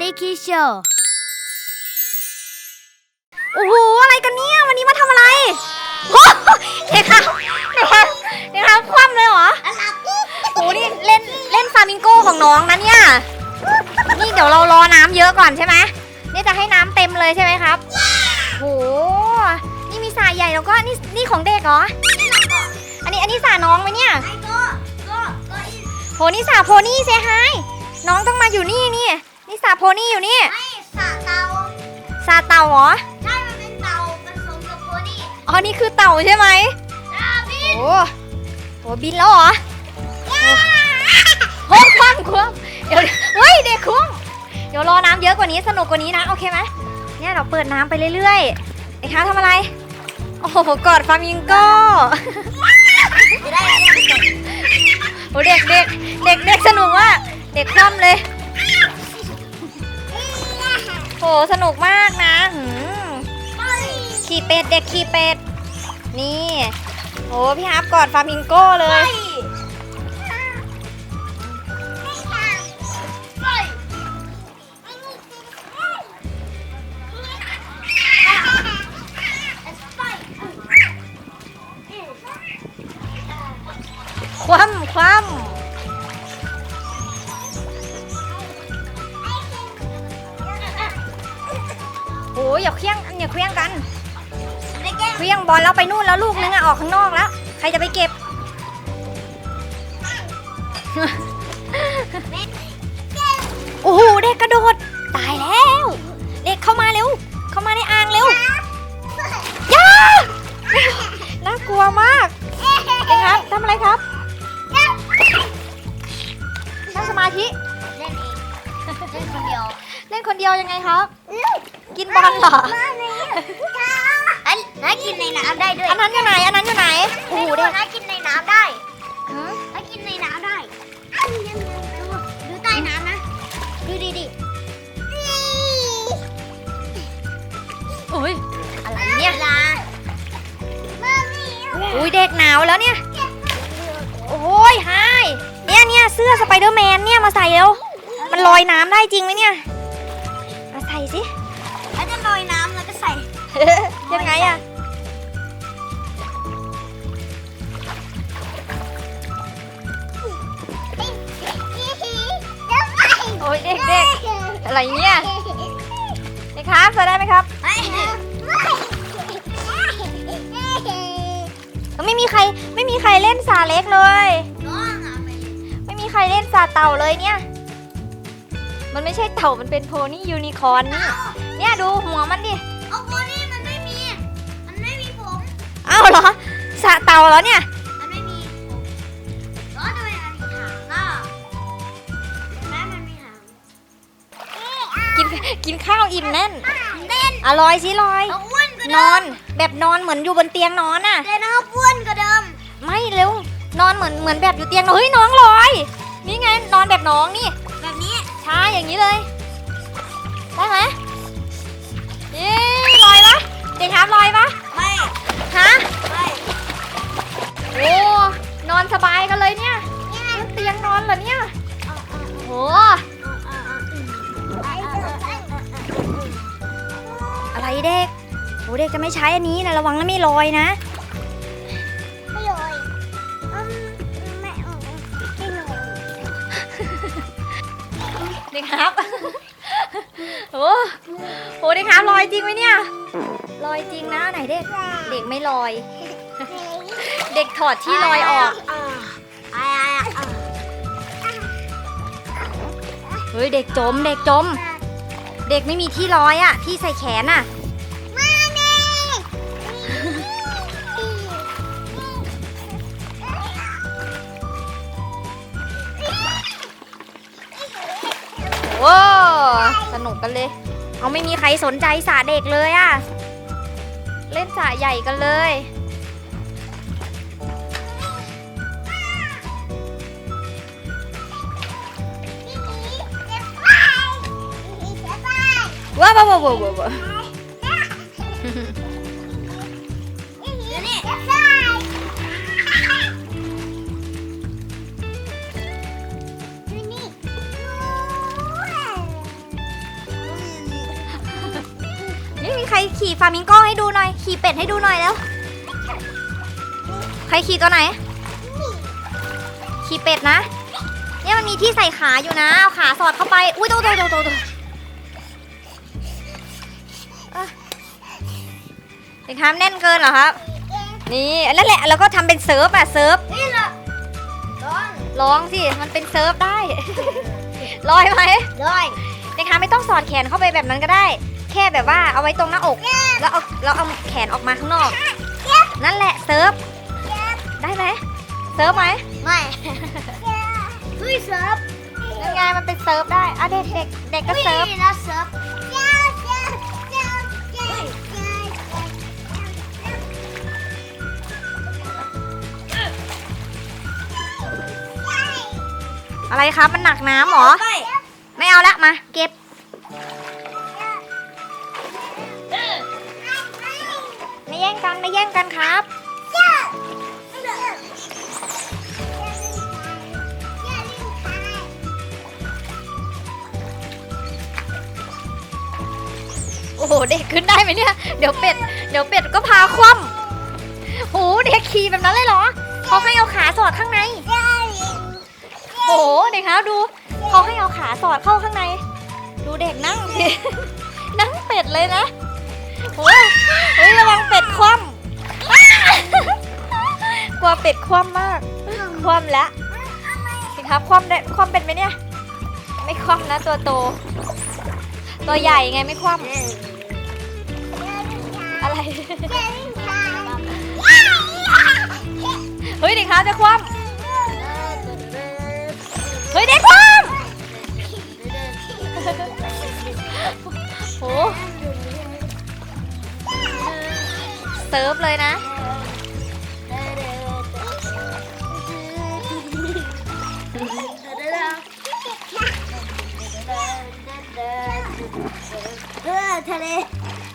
นิคิโชโอ้โห อะไรกันเนี่ย วันนี้มาทำอะไรโอ้เด็กครับเด็กครับเด็กครับคว่ำเลยเหรอโอ้โหนี่เล่นเล่นฟามิงโก้ของน้องนะเนี่ย นี่เดี๋ยวเรารอน้ำเยอะก่อนใช่ไหมนี่จะให้น้ำเต็มเลยใช่ไหมครับโอ้โห นี่มีสระใหญ่แล้วก็นี่นี่ของเด็กเหรอ อันนี้อันนี้สระน้องไหมเนี่ยโหนี่สระโพนี่เซฮายน้องต้องมาอยู่นี่นี่ นี่สระโพนี่อยู่นี่สระเต่าเหรออ๋อ นี่คือเต่าใช่ไหมโอ้โหบินแล้วเหรอโอ้คว่ำคว่ำเดี๋ยวเฮ้ยเด็กคว่ำเดี๋ยวรอน้ำเยอะกว่านี้สนุกกว่านี้นะ โอเคไหมเนี่ยเราเปิดน้ำไปเรื่อยๆไอ้ค้าทำอะไร โอ้โหกอดฟลามิงโก้ หสนุกมากนะหืมขี่เป็ดเด็กขี่เป็ด นี่โอ้พี่ฮาร์ปกอดฟลามิงโก้เลย อ้ยอย่าเคลี้ยงอย่าเคลี้ยงกันเคลี้ยงบอลแล้วไปนู่นแล้วลูกนึงอะออกข้างนอกแล้ว ใครจะไปเก็บโอ้โหเด็กกระโดด อลเหรออันน้ากินในน้ำได้ด้วยอันนั้นอยู่ไหนอันนั้นอยู่ไหนโอ้โหเด็กน้ากินในน้ำได้หือน้ากินในน้ำได้ดูดูใต้น้ำนะ ดูดิดิโอ้ยอะไรเนี่ยลาอุ้ยเด็กหนาวแล้วเนี่ย โอ้ยไฮเนี่ยเนี่ยเสื้อสไปเดอร์แมนเนี่ยมาใส่เร็วมันลอยน้ำได้จริงไหมเนี่ย มาใส่สิ แล้วจะลอยน้ำแล้วก็ใส่ ยังไงอะโอ้ยเด็กเด็กอะไรเนี่ยเด็กครับใส่ได้ไหมครับไม่มีใครไม่มีใครเล่นสาเล็กเลย ไม่มีใครเล่นสาเต่าเลยเนี่ย มันไม่ใช่เต่ามันเป็นโพนี่ยูนิคอร์นนี่ เนี่ยดูหัวมันดิ เอาโบนี่มันไม่มี มันไม่มีผมอ้าวเหรอสาเต่าเหรอเนี่ย มันไม่มีผมก็ทำไมมันมีหางอะเห็นไหมมันมีหางกินกินข้าวอิ่มแน่นเต้นอร่อยสิลอย เอาอ้วนกว่านเดิอนมแบบนอนเหมือนอยู่บนเตียงนอนน่ะเต้นเอาอ้วนกว่าเดิม ไม่เร็วนอนเหมือนเหมือนแบบอยู่เตียงนอนเฮ้ยน้องลอย นี่ไงนอนแบบน้องนี่ แบบนี้ ใช่อย่างนี้เลย ได้ไหม เย้ลอยปะเด็กครับลอยปะไม่ฮะไม่โอ้นอนสบายกันเลยเนี่ยเตียงนอนเหรอเนี่ยโอ้อะไรเด็กโอ้เด็กจะไม่ใช้อันนี้นะระวังนะไม่ลอยนะไม่เลยอืมไม่เอาไม่เลยเด็กครับ โอ้โหเด็กครับลอยจริงไหมเนี่ยลอยจริงนะไหนเด็กเด็กไม่ลอย เด็กถอดที่ลอยออกอ่าอ่าอ่าเฮ้ยเด็กจมเด็กจม เด็กไม่มีที่ลอยอะที่ใส่แขนอะ กกันเลย เอาไม่มีใครสนใจสระเด็กเลยอะเล่นสระใหญ่กันเลยว้าวว้าวว้าวว้าว มีใครขี่ฟามิงโกให้ดูหน่อย ขี่เป็ดให้ดูหน่อยแล้ว ใครขี่ตัวไหน ขี่เป็ดนะ เนี่ยมันมีที่ใส่ขาอยู่นะ เอาขาสอดเข้าไป อุ้ยโตโตโตโตโตอะเด็กครับแน่นเกินเหรอครับ นี่นั่นแหละ แล้วก็ทำเป็นเซิร์ฟอะเซิร์ฟนี่ละร้อนลองสิ มันเป็นเซิร์ฟได้ลอยไหมร้อยนะคะไม่ต้องสอดแขนเข้าไปแบบนั้นก็ได้แค่แบบว่าเอาไว้ตรงหน้าอก แล้วเอาแล้วเอาแขนออกมาข้างนอก นั่นแหละเซิร์ฟได้ไหมเซิร์ฟไหมไม่เฮ้ยเซิร์ฟยังไงมันเป็นเซิร์ฟได้อะเด็กเด็กเด็กก็เซิร์ฟนะเซิร์ฟอะไรครับมันหนักน้ำเหรอไม่ไม่เอาละมา เก็บ ย่งกันไม่แย่งกันครับโอ้โหเด็กขึ้นได้ไหมเนี่ย เดี๋ยวเป็ด เดี๋ยวเป็ดก็พาคว่ำโอ้โหเด็กขี่แบบนั้นเลยเหรอเขาให้เอาขาสอดข้างใน โอ้โหเด็กครับดูเขาให้เอาขาสอดเข้าข้างใน ดูเด็กนั่งนั่งเป็ดเลยนะ โอ้ยเฮ้ยระวังเป็ดคว่ำอ้ากลัวเป็ดคว่ำมาก คว่ำแล้วสิครับคว่ำได้คว่ำเป็นไหมเนี่ย ไม่คว่ำนะตัวโต ตัวใหญ่ไงไม่คว่ำอะไร เฮ้ยเด็กครับจะคว่ำ เซิร์ฟเลยนะเออทะเล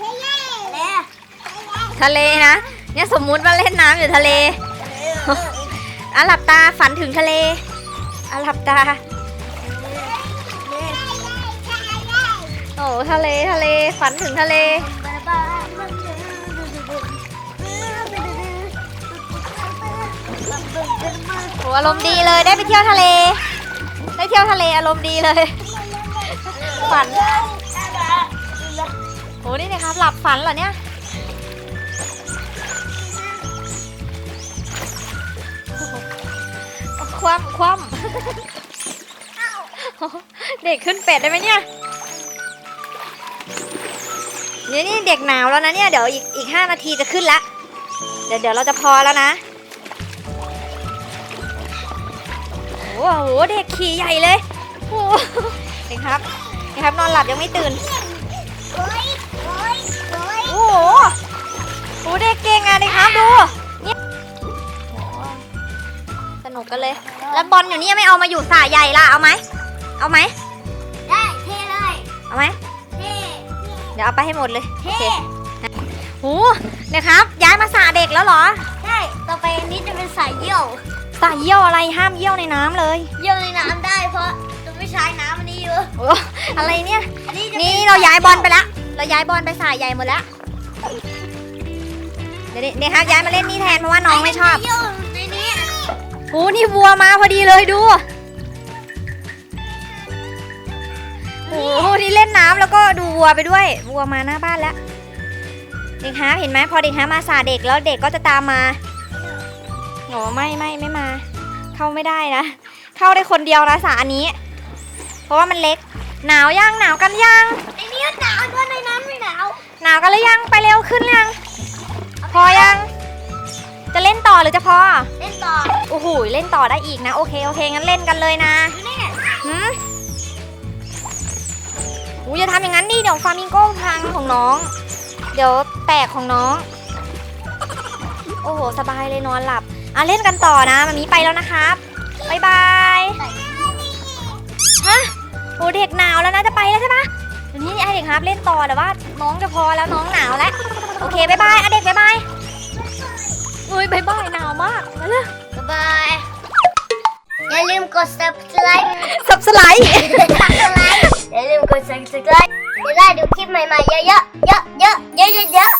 ทะเลทะเล ทะเลนะ เนี่ยสมมุติว่าเล่นน้ำอยู่ทะเลอะหลับตาฝันถึงทะเลอะหลับตา โอ้ทะเลทะเลฝันถึงทะเล โอ้อารมณ์ดีเลยได้ไปเที่ยวทะเล ได้เที่ยวทะเลอารมณ์ดีเลยฝันโอ้นี่นะครับหลับฝันเหรอเนี่ยคว่ำคว่ำเด็กขึ้นเป็ดได้ไหมเนี่ยเนี่ยนี่เด็กหนาวแล้วนะเนี่ยเดี๋ยวอีกอีกห้านาทีจะขึ้นละเดี๋ยวเดี๋ยวเราจะพอแล้วนะ โอ้โหเด็กขี่ใหญ่เลยโอ้โหเด็กครับเด็กครับนอนหลับยังไม่ตื่นโอ้โหโหเด็กเก่งอะเด็กครับดูเนี่ยโอ้โหสนุกกันเลย แล้วบอลอยู่นี่ไม่เอามาอยู่สระใหญ่ล่ะเอาไหมเอาไหมได้เทเลยเอาไหมเทเดี๋ยวเอาไปให้หมดเลยเทโอเคโอ้เด็กครับ ย้ายมาสระเด็กแล้วเหรอได้ต่อไปอันนี้จะเป็นสายเยี่ยว สระเยี่ยวอะไรห้ามเยี่ยวในน้ำเลยเยี่ยวในน้ำได้เพราะจะไม่ใช้น้ำอันนี้เยอะโอ้อะไรเนี่ย อันนี้จะนี่ป็เราย้ายบอลไปแล้วเราย้ายบอลไปสระใหญ่หมดแล้วเดี๋ยวเด็กครับย้ายมาเล่นนี่แทนเพราะว่าน้องไม่ชอบเยี่ยวในนี้โอ้นี่วัวมาพอดีเลยดูโอ้โหนี่เล่นน้ำแล้วก็ดูวัวไปด้วย วัวมาหน้าบ้านแล้ว เด็กฮะเห็นไหมพอเด็กฮะมาสาเด็กแล้วเด็กก็จะตามมา โหไม่ไม่ไม่มา เข้าไม่ได้นะ เข้าได้คนเดียวนะสาอันนี้ เพราะว่ามันเล็ก หนาวยังหนาวกันยังในนี้หนาวด้วยในนั้นไม่หนาว หนาวกันหรือยังไปเร็วขึ้นยัง พอยัง จะเล่นต่อหรือจะพอ เล่นต่อ โอ้โหเล่นต่อได้อีกนะ โอเคโอเคงั้นเล่นกันเลยนะอยู่นี่หืมอูอย่าทำอย่างนั้นดิเดี๋ยวฟามิงโก้พังของน้อง เดี๋ยวแตกของน้อง โอ้โห สบายเลยนอนหลับ อะเล่นกันต่อนะมันมีไปแล้วนะครับบ๊ายบายฮะโอ้เด็กหนาวแล้วนะจะไปแล้วใช่ปะเดี๋ยวนี้ไอเด็กครับเล่นต่อแต่ว่าน้องจะพอแล้วน้องหนาวแล้วโอเคบ๊ายบายอะเด็กบ๊ายบายอุ้ยบ๊ายบายหนาวมากมาเลยบ๊ายบายอย่าลืมกด subscribe สับสไลด์ subscribe อย่าลืมกด subscribe จะได้ดูคลิปใหม่ๆเยอะๆเยอะๆเดี๋ยวเดี๋ยวเดี๋ยว